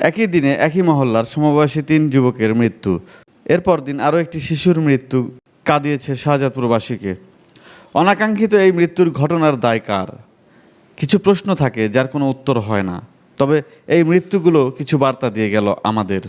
একই দিনে একই মহল্লার সমবয়সী তিন যুবকের মৃত্যু। এরপর দিন আরও একটি শিশুর মৃত্যু কাঁদিয়েছে শাহজাদপুরবাসীকে অনাকাঙ্ক্ষিত এই মৃত্যুর ঘটনার দায় কার? কিছু প্রশ্ন থাকে যার কোনো উত্তর হয় না। তবে এই মৃত্যুগুলো কিছু বার্তা দিয়ে গেল আমাদের।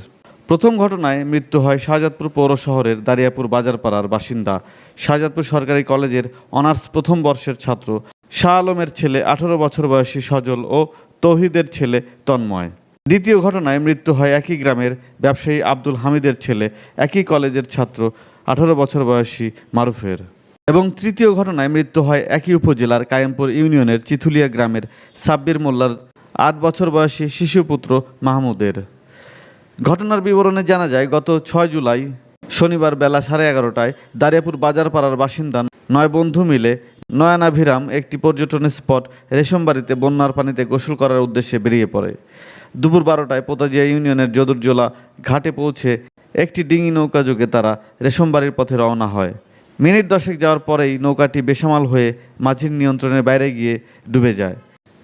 প্রথম ঘটনায় মৃত্যু হয় শাহজাদপুর পৌর শহরের দারিয়াপুর বাজারপাড়ার বাসিন্দা শাহজাদপুর সরকারি কলেজের অনার্স প্রথম বর্ষের ছাত্র শাহ আলমের ছেলে আঠারো বছর বয়সী সজল ও তৌহিদের ছেলে তন্ময়। দ্বিতীয় ঘটনায় মৃত্যু হয় একই গ্রামের ব্যবসায়ী আব্দুল হামিদের ছেলে, একই কলেজের ছাত্র, আঠারো বছর বয়সী মারুফের। এবং তৃতীয় ঘটনায় মৃত্যু হয় একই উপজেলার কায়েমপুর ইউনিয়নের চিথুলিয়া গ্রামের সাব্বির মোল্লার আট বছর বয়সী শিশুপুত্র মাহমুদের। ঘটনার বিবরণে জানা যায়, গত ছয় জুলাই শনিবার বেলা সাড়ে এগারোটায় দারিয়াপুর বাজারপাড়ার বাসিন্দা নয় বন্ধু মিলে নয়নাভিরাম একটি পর্যটন স্পট রেশমবাড়িতে বন্যার পানিতে গোসল করার উদ্দেশ্যে বেরিয়ে পড়ে। দুপুর বারোটায় পোতাজিয়া ইউনিয়নের যদুরজোলা ঘাটে পৌঁছে একটি ডিঙি নৌকা যোগে তারা রেশমবাড়ির পথে রওনা হয়। মিনিট দশেক যাওয়ার পরেই নৌকাটি বেসামাল হয়ে মাঝির নিয়ন্ত্রণের বাইরে গিয়ে ডুবে যায়।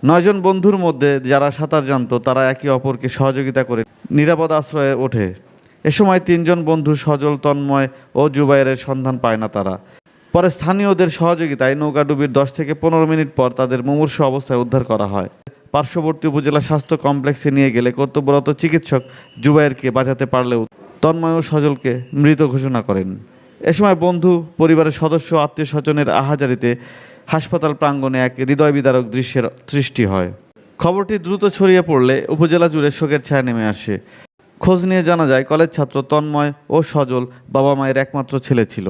নয়জন বন্ধুর মধ্যে যারা সাঁতার জানতো, তারা একে অপরকে সহযোগিতা করে নিরাপদ আশ্রয়ে ওঠে। এ সময় তিনজন বন্ধু সজল তন্ময় ও জুবাইরের সন্ধান পায় না তারা। পরে স্থানীয়দের সহযোগিতায় নৌকাডুবির দশ থেকে পনেরো মিনিট পর তাদের মুমূর্ষ অবস্থায় উদ্ধার করা হয়। পার্শ্ববর্তী উপজেলা স্বাস্থ্য কমপ্লেক্সে নিয়ে গেলে কর্তব্যরত চিকিৎসক জুবাইরকে বাঁচাতে পারলেও তন্ময় ও সজলকে মৃত ঘোষণা করেন। এ সময় বন্ধু, পরিবারের সদস্য, আত্মীয় স্বজনের আহাজারিতে হাসপাতাল প্রাঙ্গণে এক হৃদয় বিদারক দৃশ্যের সৃষ্টি হয়। খবরটি দ্রুত ছড়িয়ে পড়লে উপজেলা জুড়ে শোকের ছায়া নেমে আসে। খোঁজ নিয়ে জানা যায়, কলেজ ছাত্র তন্ময় ও সজল বাবা মায়ের একমাত্র ছেলে ছিল।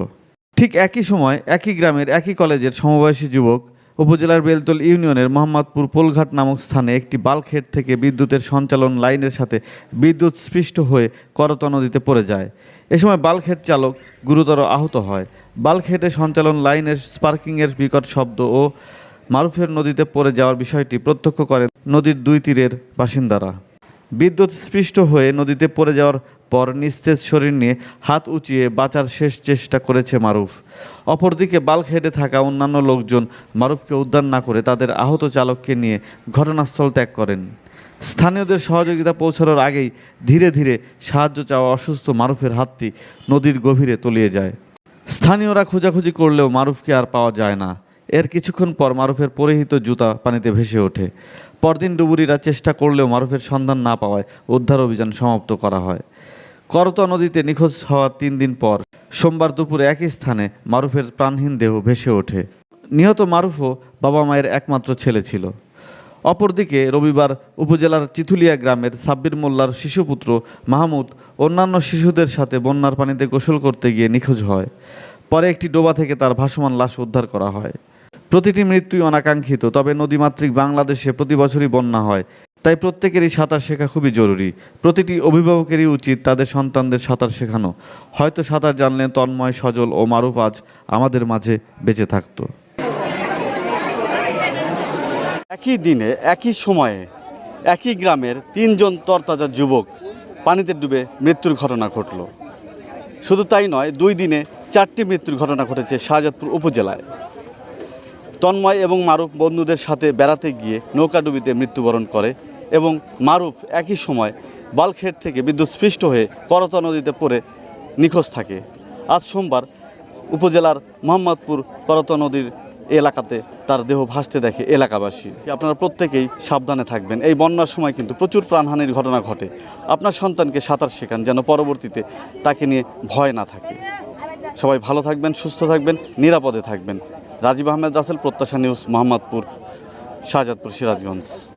ঠিক একই সময়, একই গ্রামের, একই কলেজের সমবয়সী যুবক উপজেলার বেলতল ইউনিয়নের মোহাম্মদপুর পোলঘাট নামক স্থানে একটি বাল্কহেড থেকে বিদ্যুতের সঞ্চালন লাইনের সাথে বিদ্যুৎ স্পৃষ্ট হয়ে করত নদীতে পড়ে যায়। এ সময় বাল্কহেড চালক গুরুতর আহত হয়। বাল্কহেডে সঞ্চালন লাইনের স্পার্কিংয়ের বিকট শব্দ ও মারুফের নদীতে পড়ে যাওয়ার বিষয়টি প্রত্যক্ষ করেন নদীর দুই তীরের বাসিন্দারা। বিদ্যুৎ স্পৃষ্ট হয়ে নদীতে পড়ে যাওয়ার পর নিস্তেজ শরীর নিয়ে হাত উঁচিয়ে বাঁচার শেষ চেষ্টা করেছে মারুফ। অপরদিকে বাল্কহেডে থাকা অন্যান্য লোকজন মারুফকে উদ্ধার না করে তাদের আহত চালককে নিয়ে ঘটনাস্থল ত্যাগ করেন। স্থানীয়দের সহযোগিতা পৌঁছানোর আগেই ধীরে ধীরে সাহায্য চাওয়া অসুস্থ মারুফের হাতটি নদীর গভীরে তলিয়ে যায়। স্থানীয়রা খোঁজাখুঁজি করলেও মারুফকে আর পাওয়া যায় না। এর কিছুক্ষণ পর মারুফের পরিহিত জুতা পানিতে ভেসে ওঠে। পরদিন ডুবুরিরা চেষ্টা করলেও মারুফের সন্ধান না পাওয়ায় উদ্ধার অভিযান সমাপ্ত করা হয়। করতোয়া নদীতে নিখোঁজ হওয়ার তিন দিন পর সোমবার দুপুরে একই স্থানে মারুফের প্রাণহীন দেহ ভেসে ওঠে। নিহত মারুফও বাবা মায়ের একমাত্র ছেলে ছিল। অপরদিকে রবিবার উপজেলার চিথুলিয়া গ্রামের সাব্বির মোল্লার শিশুপুত্র মাহমুদ অন্যান্য শিশুদের সাথে বন্যার পানিতে গোসল করতে গিয়ে নিখোঁজ হয়। পরে একটি ডোবা থেকে তার ভাসমান লাশ উদ্ধার করা হয়। প্রতিটি মৃত্যুই অনাকাঙ্ক্ষিত, তবে নদীমাতৃক বাংলাদেশে প্রতি বছরই বন্যা হয়। তাই প্রত্যেকেরই সাঁতার শেখা খুবই জরুরি। প্রতিটি অভিভাবকেরই উচিত তাদের সন্তানদের সাঁতার শেখানো। হয়তো সাঁতার জানলে তন্ময়, সজল ও মারুফ আজ আমাদের মাঝে বেঁচে থাকতো। একই দিনে, একই সময়ে, একই গ্রামের তিনজন তরতাজা যুবক পানিতে ডুবে মৃত্যুর ঘটনা ঘটল। শুধু তাই নয়, দুই দিনে চারটি মৃত্যুর ঘটনা ঘটেছে শাহজাদপুর উপজেলায়। তন্ময় এবং মারুফ বন্ধুদের সাথে বেড়াতে গিয়ে নৌকাডুবিতে মৃত্যুবরণ করে এবং মারুফ একই সময় বাল্কহেড থেকে বিদ্যুৎ স্পৃষ্ট হয়ে করতা নদীতে পড়ে নিখোঁজ থাকে। আজ সোমবার উপজেলার মোহাম্মদপুর করতা নদীর এলাকাতে তার দেহ ভাসতে দেখে এলাকাবাসী। আপনারা প্রত্যেকেই সাবধানে থাকবেন। এই বন্যার সময় কিন্তু প্রচুর প্রাণহানির ঘটনা ঘটে। আপনার সন্তানকে সাঁতার শেখান যেন পরবর্তীতে তাকে নিয়ে ভয় না থাকে। সবাই ভালো থাকবেন, সুস্থ থাকবেন, নিরাপদে থাকবেন। রাজীব আহমেদ রাসেল, প্রত্যাশা নিউজ, মোহাম্মদপুর, শাহজাদপুর, সিরাজগঞ্জ।